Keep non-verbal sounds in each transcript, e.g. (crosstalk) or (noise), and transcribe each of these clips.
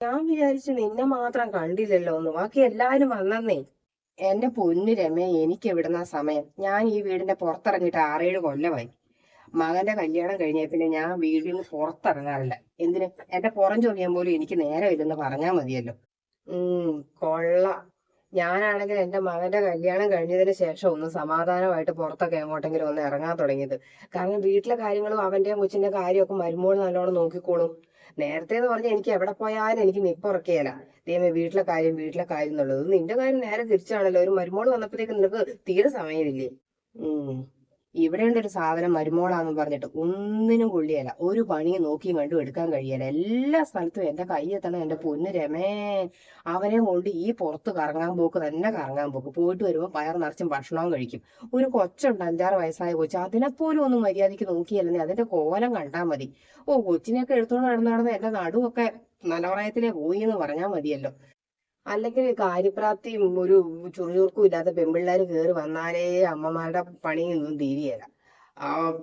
ഞാൻ വിചാരിച്ചു നിന്നെ മാത്രം കണ്ടില്ലല്ലോ എന്ന്. ബാക്കി എല്ലാരും വന്നന്നേ. എന്റെ പൊന്നു രമേ എനിക്ക് എവിടുന്ന സമയം. ഞാൻ ഈ വീടിന്റെ പുറത്തിറങ്ങിയിട്ട് ആറേഴ് കൊല്ലമായി. മകന്റെ കല്യാണം കഴിഞ്ഞ പിന്നെ ഞാൻ വീട്ടിൽ നിന്ന് പുറത്തിറങ്ങാറില്ല. എന്തിന്? എന്റെ പുറം ചൊറിയാൻ പോലും എനിക്ക് നേരെ ഇതെന്ന് പറഞ്ഞാൽ മതിയല്ലോ. ഉം കൊള്ള. ഞാനാണെങ്കിൽ എന്റെ മകന്റെ കല്യാണം കഴിഞ്ഞതിന് ശേഷം ഒന്ന് സമാധാനമായിട്ട് പുറത്തൊക്കെ എങ്ങോട്ടെങ്കിലും ഒന്ന് ഇറങ്ങാൻ തുടങ്ങിയത്. കാരണം വീട്ടിലെ കാര്യങ്ങളും അവന്റെ കൊച്ചിന്റെ കാര്യമൊക്കെ മരുമോൾ നല്ലോണം നോക്കിക്കോളും. നേരത്തെ എന്ന് പറഞ്ഞാൽ എനിക്ക് എവിടെ പോയാലും എനിക്ക് നിപ്പുറക്കേല ദൈവമേ വീട്ടിലെ കാര്യം വീട്ടിലെ കാര്യം എന്നുള്ളത്. നിന്റെ കാര്യം നേരെ തിരിച്ചാണല്ലോ. ഒരു മരുമോൾ വന്നപ്പോഴത്തേക്ക് നിനക്ക് തീരെ സമയമില്ലേ? ഉം. ഇവിടെ ഒരു സാധനം മരുമോളാന്ന് പറഞ്ഞിട്ട് ഒന്നിനും കൊള്ളിയല്ല ഒരു പണിയും നോക്കിയും കണ്ടും എടുക്കാൻ കഴിയല. എല്ലാ സ്ഥലത്തും എന്റെ കൈ എത്തണം എന്റെ പൊന്ന് രമേ. അവനെ കൊണ്ട് ഈ പുറത്ത് കറങ്ങാൻ പോക്ക് തന്നെ കറങ്ങാൻ പോക്ക്. പോയിട്ട് വരുമ്പോൾ പയർ നിറച്ചും ഭക്ഷണവും കഴിക്കും. ഒരു കൊച്ചുണ്ട് അഞ്ചാറ് വയസ്സായ കൊച്ചു. അതിനെപ്പോലും ഒന്നും മര്യാദയ്ക്ക് നോക്കിയല്ലേ അതിന്റെ കോലം കണ്ടാൽ മതി. ഓ കൊച്ചിനെയൊക്കെ എടുത്തോണ്ട് നടന്നു നടന്ന് എന്റെ നടുവൊക്കെ നനവറയത്തിലേ പോയി എന്ന് പറഞ്ഞാൽ മതിയല്ലോ. അല്ലെങ്കിൽ കാര്യപ്രാപ്തിയും ഒരു ചുറുചുറുക്കും ഇല്ലാത്ത പെൺപിള്ളേര് കയറി വന്നാലേ അമ്മമാരുടെ പണിയൊന്നും തീരുകയില്ല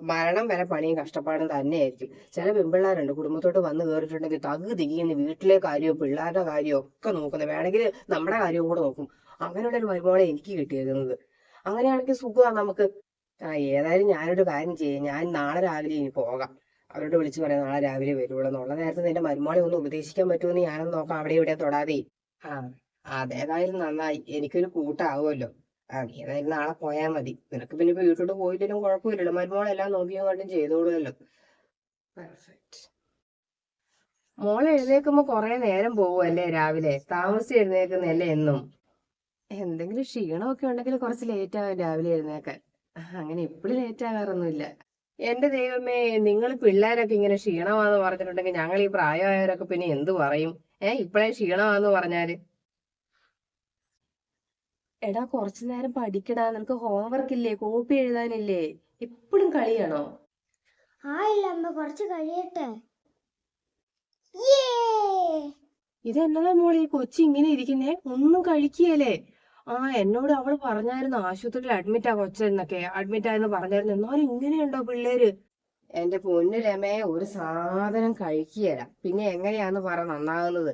മരണം വരെ പണിയും കഷ്ടപ്പാടും തന്നെയായിരിക്കും. ചില പെൺപിള്ളേരുണ്ട് കുടുംബത്തോട്ട് വന്ന് കയറിയിട്ടുണ്ടെങ്കിൽ തകു തികയുന്ന വീട്ടിലെ കാര്യവും പിള്ളേരുടെ കാര്യവും ഒക്കെ നോക്കുന്നത് വേണമെങ്കിൽ നമ്മുടെ കാര്യവും കൂടെ നോക്കും. അങ്ങനെയുള്ള ഒരു മരുമോളെ എനിക്ക് കിട്ടിയേക്കുന്നത്. അങ്ങനെയാണെങ്കിൽ സുഖമാണ് നമുക്ക്. ആ ഏതായാലും ഞാനൊരു കാര്യം ചെയ്യാം. ഞാൻ നാളെ രാവിലെ ഇനി പോകാം. അവരോട് വിളിച്ചു പറയാം നാളെ രാവിലെ വരുള്ളൂ എന്നുള്ള നേരത്തെ നിന്റെ മരുമോളെ ഒന്ന് ഉപദേശിക്കാൻ പറ്റുമെന്ന് ഞാനൊന്ന് നോക്കാം. അവിടെ ഇവിടെ തൊടാതെ. ആ അതേതായാലും നന്നായി. എനിക്കൊരു കൂട്ടാവുമല്ലോ. ആ നീ ഏതായാലും നാളെ പോയാൽ മതി. നിനക്ക് പിന്നെ ഇപ്പൊ വീട്ടിലോട്ട് പോയില്ലെങ്കിലും കുഴപ്പമില്ലല്ലോ. മരുമോളെല്ലാം നോക്കിയും കണ്ടും ചെയ്തോളുമല്ലോ. പെർഫെക്റ്റ് മോളെ എഴുന്നേക്കുമ്പോ കൊറേ നേരം പോവുമല്ലേ രാവിലെ? താമസിച്ച് എഴുന്നേക്കുന്നല്ലേ എന്നും? എന്തെങ്കിലും ക്ഷീണമൊക്കെ ഉണ്ടെങ്കിൽ കുറച്ച് ലേറ്റ് ആവും രാവിലെ എഴുന്നേക്കാൻ അങ്ങനെ എപ്പോഴും ലേറ്റ് ആകാറൊന്നുമില്ല എന്റെ ദൈവമേ നിങ്ങൾ പിള്ളേരൊക്കെ ഇങ്ങനെ ക്ഷീണമാന്ന് പറഞ്ഞിട്ടുണ്ടെങ്കിൽ ഞങ്ങൾ ഈ പ്രായമായവരൊക്കെ പിന്നെ എന്തു പറയും? ഏ ഇപ്പഴേ ക്ഷീണമാന്ന് പറഞ്ഞാൽ. എടാ കുറച്ചു നേരം പഠിക്കടാ. നിനക്ക് ഹോംവർക്ക് ഇല്ലേ? കോപ്പി എഴുതാനില്ലേ? എപ്പോഴും കളിയാണോ? ആ ഇല്ല അമ്മ കുറച്ച് കഴിയട്ടെ. ഇതെന്നതാ മോളെ ഈ കൊച്ചി ഇങ്ങനെ ഇരിക്കുന്നേ? ഒന്നും കഴിക്കുകയല്ലേ? ആ എന്നോട് അവൾ പറഞ്ഞായിരുന്നു ആശുപത്രിയിൽ അഡ്മിറ്റാ കൊച്ചെന്നൊക്കെ. അഡ്മിറ്റ് ആയെന്ന് പറഞ്ഞായിരുന്നു. എന്നാലും ഇങ്ങനെയുണ്ടോ പിള്ളേര്? എന്റെ പൊന്നു രമേ ഒരു സാധനം കഴിക്കുകയില്ല പിന്നെ എങ്ങനെയാന്ന് പറ നന്നാകുന്നത്.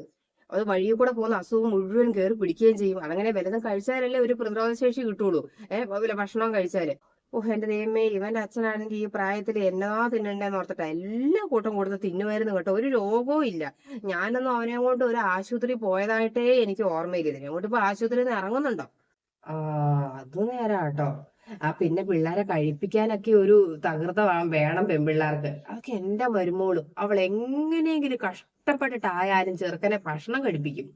അത് വഴിയിൽ കൂടെ പോകുന്ന അസുഖം മുഴുവൻ കയറി പിടിക്കുകയും ചെയ്യും. അതങ്ങനെ വലുതും കഴിച്ചാലല്ലേ ഒരു പ്രതിരോധ ശേഷി കിട്ടുള്ളൂ. ഏഹ് വല്ല ഭക്ഷണം കഴിച്ചാൽ. ഓഹ് എന്റെ ദൈവമേ ഇവന്റെ അച്ഛനാണെങ്കിൽ ഈ പ്രായത്തിൽ എന്നാ തിന്നണ്ടേന്ന് ഓർത്തിട്ടാ എല്ലാ കൂട്ടം കൊടുത്ത് തിന്നുമായിരുന്നു കേട്ടോ. ഒരു രോഗവും ഇല്ല. ഞാനൊന്നും അവനെ കൊണ്ട് ഒരു ആശുപത്രി പോയതായിട്ടേ എനിക്ക് ഓർമ്മയില്ല. ഇതിനെ കൊണ്ട് ഇപ്പൊ ആശുപത്രിയിൽ നിന്ന് ഇറങ്ങുന്നുണ്ടോ? ആ അത് നേരാ കേട്ടോ ആ പിന്നെ പിള്ളേരെ കഴിപ്പിക്കാനൊക്കെ ഒരു തകൃത വേണം പെൺപിള്ളേർക്ക്. അതൊക്കെ എന്റെ മരുമോൾ. അവൾ എങ്ങനെയെങ്കിലും കഷ്ടപ്പെട്ടിട്ടായാലും ചെറുക്കനെ ഭക്ഷണം കഴിപ്പിക്കും.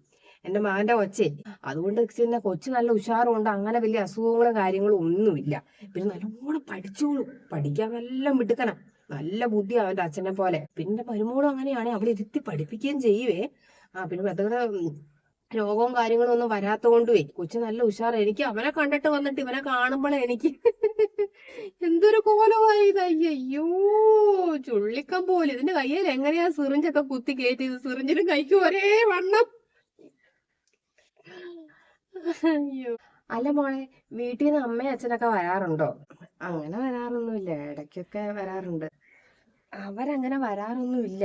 എന്റെ മകന്റെ കൊച്ചേ അതുകൊണ്ട് പിന്നെ കൊച്ചു നല്ല ഉഷാറുണ്ട്. അങ്ങനെ വലിയ അസുഖങ്ങളും കാര്യങ്ങളും ഒന്നുമില്ല. പിന്നെ നല്ലോണം പഠിച്ചോളൂ. പഠിക്കാൻ നല്ല മിടുക്കനാ. നല്ല ബുദ്ധി അവന്റെ അച്ഛനെ പോലെ. പിന്നെ മരുമോളും അങ്ങനെയാണെ അവളെ ഇരുത്തി പഠിപ്പിക്കുകയും ചെയ്യുവേ. ആ പിന്നെ പെട്ടെന്ന് രോഗവും കാര്യങ്ങളും ഒന്നും വരാത്തോണ്ടുവേ കൊച്ചു നല്ല ഉഷാർ എനിക്ക് അവനെ കണ്ടിട്ട് വന്നിട്ട് ഇവനെ കാണുമ്പോഴേ എനിക്ക് (laughs) എന്തൊരു കോലമായി അയ്യോ ചുള്ളിക്കം പോലെ. ഇതിന്റെ കയ്യിൽ എങ്ങനെയാ സിറിഞ്ചൊക്കെ കുത്തി കയറ്റിയത് സിറിഞ്ചിനും കൈക്ക് ഒരേ വണ്ണം. അയ്യോ. അല്ല മോളെ വീട്ടിൽ നിന്ന് അമ്മയും അച്ഛനൊക്കെ വരാറുണ്ടോ? അങ്ങനെ വരാറൊന്നുമില്ല. ഇടയ്ക്കൊക്കെ വരാറുണ്ട്. അവരങ്ങനെ വരാറൊന്നുമില്ല.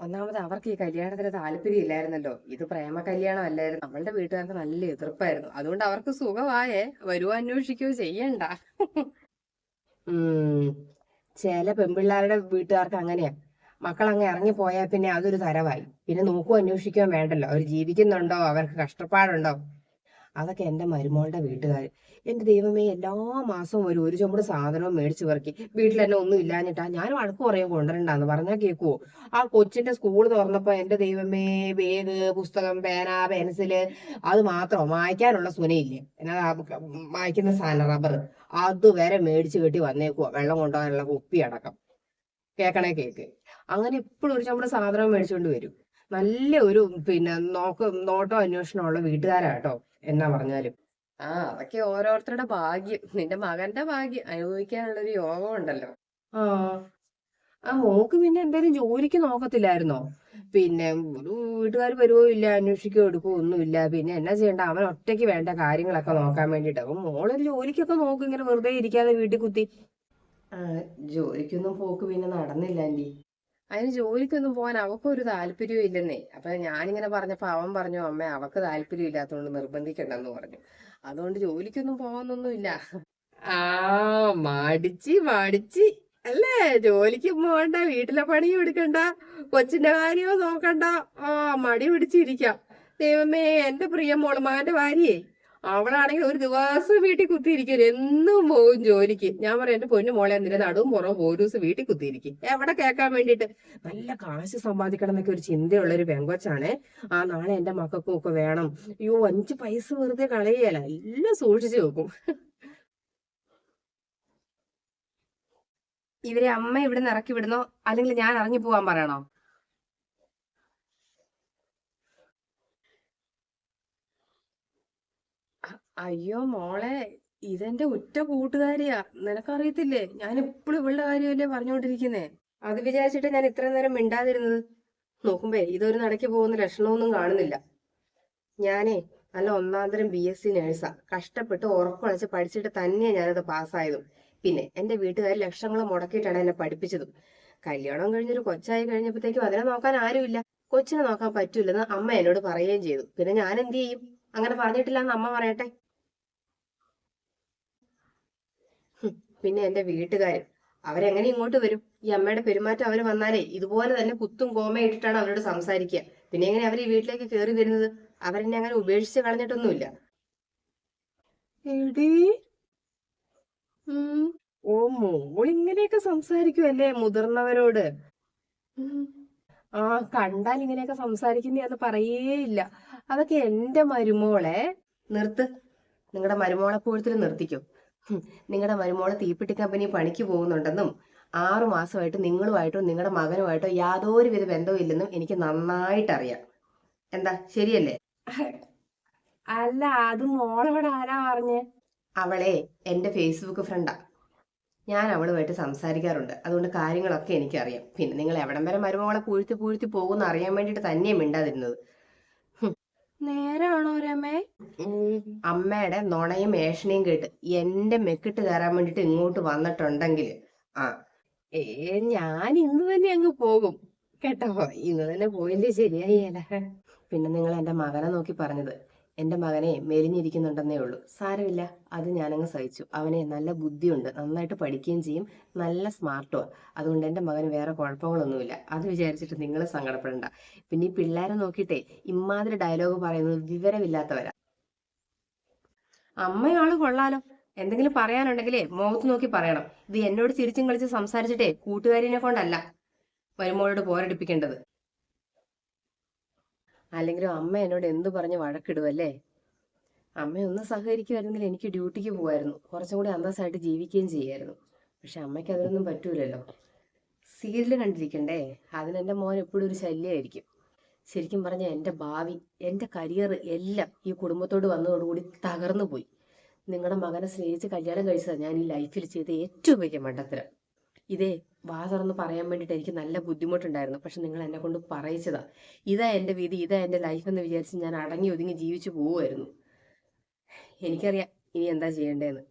ഒന്നാമത് അവർക്ക് ഈ കല്യാണത്തിന് താല്പര്യം ഇല്ലായിരുന്നല്ലോ ഇത് പ്രേമ കല്യാണം അല്ലായിരുന്നു നമ്മളുടെ വീട്ടുകാർക്ക് നല്ല എതിർപ്പായിരുന്നു. അതുകൊണ്ട് അവർക്ക് സുഖമായേ. വരുവോ അന്വേഷിക്കുകയോ ചെയ്യണ്ട. ചില പെൺപിള്ളേരുടെ വീട്ടുകാർക്ക് അങ്ങനെയാ. മക്കൾ അങ്ങ് ഇറങ്ങി പോയാൽ പിന്നെ അതൊരു തരവായി പിന്നെ നോക്കുകയോ അന്വേഷിക്കുകയോ വേണ്ടല്ലോ. അവർ ജീവിക്കുന്നുണ്ടോ? അവർക്ക് കഷ്ടപ്പാടുണ്ടോ? അതൊക്കെ എന്റെ മരുമോളുടെ വീട്ടുകാർ എന്റെ ദൈവമേ എല്ലാ മാസവും ഒരു ഒരു ചുമട് സാധനവും മേടിച്ച് പെറുക്കി. വീട്ടിൽ തന്നെ ഒന്നും ഇല്ലാഞ്ഞിട്ടാ ഞാൻ വഴക്ക് കുറേ കൊണ്ടുവരണ്ടാന്ന് പറഞ്ഞാൽ കേൾക്കുവോ ആ കൊച്ചിന്റെ സ്കൂൾ തുറന്നപ്പോൾ എന്റെ ദൈവമേ ബേഗ് പുസ്തകം പേന പെൻസിൽ അത് മാത്രം വായിക്കാനുള്ള സുനയില്ലേ? എന്നാ വായിക്കുന്ന സാധനം റബ്ബർ അതുവരെ മേടിച്ചു കെട്ടി വന്നേക്കുവോ വെള്ളം കൊണ്ടുപോകാനുള്ള കുപ്പി അടക്കം. കേക്കണേ കേക്ക്. അങ്ങനെ എപ്പോഴും ഒരു ചുമട് സാധനം മേടിച്ചുകൊണ്ട് വരും. നല്ല ഒരു പിന്നെ നോക്ക നോട്ടോ അന്വേഷണമുള്ള വീട്ടുകാരാ കേട്ടോ. എന്നാ പറഞ്ഞാലും. ആ അതൊക്കെ ഓരോരുത്തരുടെ ഭാഗ്യം. നിന്റെ മകന്റെ ഭാഗ്യം. അനുഭവിക്കാനുള്ള ഒരു യോഗം ഉണ്ടല്ലോ ആ. ആ മോക്ക് പിന്നെ എന്തായാലും ജോലിക്ക് നോക്കത്തില്ലായിരുന്നോ? പിന്നെ ഒരു വീട്ടുകാർ വരുവോ ഇല്ല അന്വേഷിക്കുകയോ എടുക്കുകയോ ഒന്നുമില്ല. പിന്നെ എന്നാ ചെയ്യണ്ട? അവൻ ഒറ്റയ്ക്ക് വേണ്ട കാര്യങ്ങളൊക്കെ നോക്കാൻ വേണ്ടിട്ട് അപ്പൊ മോളൊരു ജോലിക്കൊക്കെ നോക്കും ഇങ്ങനെ വെറുതെ ഇരിക്കാതെ വീട്ടിൽ കുത്തി. ജോലിക്കൊന്നും പോക്ക് പിന്നെ നടന്നില്ല ആന്റി അതിന് ജോലിക്കൊന്നും പോകാൻ അവക്കൊരു താല്പര്യവും ഇല്ലെന്നേ. അപ്പൊ ഞാനിങ്ങനെ പറഞ്ഞപ്പോ അവൻ പറഞ്ഞു അമ്മ അവക്ക് താല്പര്യം ഇല്ലാത്തതുകൊണ്ട് നിർബന്ധിക്കണ്ടെന്ന് പറഞ്ഞു. അതുകൊണ്ട് ജോലിക്കൊന്നും പോകാനൊന്നുമില്ല ആ മടിച്ച് മടിച്ച്. അല്ലേ? ജോലിക്ക് പോകണ്ട വീട്ടിലെ പണിയും എടുക്കണ്ട കൊച്ചിന്റെ കാര്യവും നോക്കണ്ട. ആ മടി പിടിച്ചിരിക്കാം. ദൈവമേ എന്റെ പ്രിയ മോളുമാന്റെ ഭാര്യയെ. അവളാണെങ്കിൽ ഒരു ദിവസം വീട്ടിൽ കുത്തിയിരിക്കും. എന്നും പോകും ജോലിക്ക്. ഞാൻ പറയാം എന്റെ പൊന്നു മോളെ എന്തിനാ നടുവും പുറവും ഒരു ദിവസം വീട്ടിൽ കുത്തിയിരിക്കും. എവിടെ കേൾക്കാൻ വേണ്ടിയിട്ട്? നല്ല കാശ് സമ്പാദിക്കണം എന്നൊക്കെ ഒരു ചിന്തയുള്ള ഒരു പെങ്കൊച്ചാണ്. ആ നാളെ എന്റെ മക്കൾക്കും ഒക്കെ വേണം. അയ്യോ അഞ്ച് പൈസ വെറുതെ കളയല എല്ലാം സൂക്ഷിച്ചു വെക്കും. ഇവരെ അമ്മ ഇവിടെ നിന്ന് ഇറക്കി വിടണോ അല്ലെങ്കിൽ ഞാൻ ഇറങ്ങി പോവാൻ പറയണോ? അയ്യോ മോളെ ഇതെന്റെ ഉറ്റ കൂട്ടുകാരിയാ. നിനക്കറിയത്തില്ലേ? ഞാൻ എപ്പോഴും ഇവളുടെ കാര്യമല്ലേ പറഞ്ഞുകൊണ്ടിരിക്കുന്നേ. അത് വിചാരിച്ചിട്ട് ഞാൻ ഇത്രയും നേരം മിണ്ടാതിരുന്നത്. നോക്കുമ്പേ ഇതൊരു നടക്ക് പോകുന്ന ലക്ഷണമൊന്നും കാണുന്നില്ല. ഞാനേ നല്ല ഒന്നാന്തരം ബി എസ് സി നേഴ്സാ കഷ്ടപ്പെട്ട് ഉറക്കുളച്ച് പഠിച്ചിട്ട് തന്നെയാ ഞാനത് പാസ്സായതും. പിന്നെ എന്റെ വീട്ടുകാർ ലക്ഷങ്ങൾ മുടക്കിയിട്ടാണ് എന്നെ പഠിപ്പിച്ചതും. കല്യാണം കഴിഞ്ഞൊരു കൊച്ചായി കഴിഞ്ഞപ്പോഴത്തേക്കും അതിനെ നോക്കാൻ ആരുമില്ല. കൊച്ചിനെ നോക്കാൻ പറ്റൂലെന്ന് അമ്മ എന്നോട് പറയുകയും ചെയ്തു. പിന്നെ ഞാൻ എന്ത് ചെയ്യും? അങ്ങനെ പറഞ്ഞിട്ടില്ല എന്ന് അമ്മ പറയട്ടെ. പിന്നെ എന്റെ വീട്ടുകാര്. അവരെങ്ങനെ ഇങ്ങോട്ട് വരും? ഈ അമ്മയുടെ പെരുമാറ്റം അവർ വന്നാലേ ഇതുപോലെ തന്നെ കുത്തും കോമയിട്ടിട്ടാണ് അവരോട് സംസാരിക്കുക. പിന്നെ എങ്ങനെ അവർ ഈ വീട്ടിലേക്ക് കയറി വരുന്നത്? അവരെന്നെ അങ്ങനെ ഉപേക്ഷിച്ച് കളഞ്ഞിട്ടൊന്നുമില്ല. എടി. ഓ മോൾ ഇങ്ങനെയൊക്കെ സംസാരിക്കുമല്ലേ മുതിർന്നവരോട് ആ കണ്ടാൽ ഇങ്ങനെയൊക്കെ സംസാരിക്കുന്നയാന്ന് പറയേയില്ല. അതൊക്കെ എന്റെ മരുമോളെ. നിർത്ത്. നിങ്ങളുടെ മരുമോളെ പോഴത്തിൽ നിർത്തിക്കോ. നിങ്ങളുടെ മരുമോളെ തീപ്പെട്ടി കമ്പനി പണിക്ക് പോകുന്നുണ്ടെന്നും ആറു മാസമായിട്ട് നിങ്ങളുമായിട്ടോ നിങ്ങളുടെ മകനുമായിട്ടോ യാതൊരുവിധ ബന്ധവും ഇല്ലെന്നും എനിക്ക് നന്നായിട്ട് അറിയാം എന്താ ശരിയല്ലേ? അല്ല അത് മോളോട് ആരാ പറഞ്ഞേ? അവളെ എന്റെ ഫേസ്ബുക്ക് ഫ്രണ്ടാ. ഞാൻ അവളുമായിട്ട് സംസാരിക്കാറുണ്ട്. അതുകൊണ്ട് കാര്യങ്ങളൊക്കെ എനിക്കറിയാം. പിന്നെ നിങ്ങൾ എവിടം വരെ മരുമകളെ പൂഴ്ത്തി പൂഴ്ത്തി പോകുന്ന അറിയാൻ വേണ്ടിയിട്ട് തന്നെയാ മിണ്ടാതിരുന്നത്. നേരാണോ രമേ? അമ്മയുടെ നുണയും ഏഷണയും കേട്ട് എന്റെ മെക്കിട്ട് കയറാൻ വേണ്ടിട്ട് ഇങ്ങോട്ട് വന്നിട്ടുണ്ടെങ്കിൽ ആ ഏ ഞാൻ ഇന്ന് തന്നെ അങ്ങ് പോകും. കേട്ടോ ഇന്ന് തന്നെ പോയില്ലേ ശരിയായില്ല പിന്നെ നിങ്ങൾ എന്റെ മകനെ നോക്കി പറഞ്ഞത് എന്റെ മകനെ മെലിഞ്ഞിരിക്കുന്നുണ്ടെന്നേ ഉള്ളൂ. സാരമില്ല. അത് ഞാനങ്ങ് സഹിച്ചു. അവനെ നല്ല ബുദ്ധിയുണ്ട്. നന്നായിട്ട് പഠിക്കുകയും ചെയ്യും. നല്ല സ്മാർട്ടും. അതുകൊണ്ട് എന്റെ മകന് വേറെ കുഴപ്പങ്ങളൊന്നുമില്ല. അത് വിചാരിച്ചിട്ട് നിങ്ങൾ സങ്കടപ്പെടണ്ട. പിന്നെ ഈ പിള്ളേരെ നോക്കിയിട്ടേ ഇമ്മാതിരി ഡയലോഗ് പറയുന്നത് വിവരമില്ലാത്തവരാ. അമ്മയാൾ കൊള്ളാലോ. എന്തെങ്കിലും പറയാനുണ്ടെങ്കിലേ മുഖത്ത് നോക്കി പറയണം. ഇത് എന്നോട് ചിരിച്ചും കളിച്ച് സംസാരിച്ചിട്ടേ കൂട്ടുകാരിനെ കൊണ്ടല്ല വരുമ്പോഴോട് പോരടിപ്പിക്കേണ്ടത്. അല്ലെങ്കിലും അമ്മ എന്നോട് എന്ത് പറഞ്ഞ് വഴക്കിടുവല്ലേ? അമ്മ ഒന്ന് സഹകരിക്കുമായിരുന്നെങ്കിൽ എനിക്ക് ഡ്യൂട്ടിക്ക് പോകുമായിരുന്നു കുറച്ചും കൂടി അന്തസ്സായിട്ട് ജീവിക്കുകയും ചെയ്യായിരുന്നു. പക്ഷെ അമ്മയ്ക്ക് അതിനൊന്നും പറ്റൂലല്ലോ. സീരിയൽ കണ്ടിരിക്കണ്ടേ? അതിനെന്റെ മോൻ എപ്പോഴും ഒരു ശല്യമായിരിക്കും ശരിക്കും പറഞ്ഞാൽ എന്റെ ഭാവി എന്റെ കരിയർ എല്ലാം ഈ കുടുംബത്തോട് വന്നതോടുകൂടി തകർന്നു പോയി. നിങ്ങളുടെ മകനെ സ്നേഹിച്ച് കല്യാണം കഴിച്ചതാണ് ഞാൻ ഈ ലൈഫിൽ ചെയ്ത ഏറ്റവും വലിയ മണ്ടത്തരം. ഇതേ വാ തുറന്ന് പറയാൻ വേണ്ടിയിട്ട് എനിക്ക് നല്ല ബുദ്ധിമുട്ടുണ്ടായിരുന്നു. പക്ഷെ നിങ്ങൾ എന്നെ കൊണ്ട് പറയിച്ചതാ. ഇതാ എന്റെ വിധി ഇതാ എന്റെ ലൈഫ് എന്ന് വിചാരിച്ച് ഞാൻ അടങ്ങി ഒതുങ്ങി ജീവിച്ചു പോവുമായിരുന്നു. എനിക്കറിയാം ഇനി എന്താ ചെയ്യേണ്ടതെന്ന്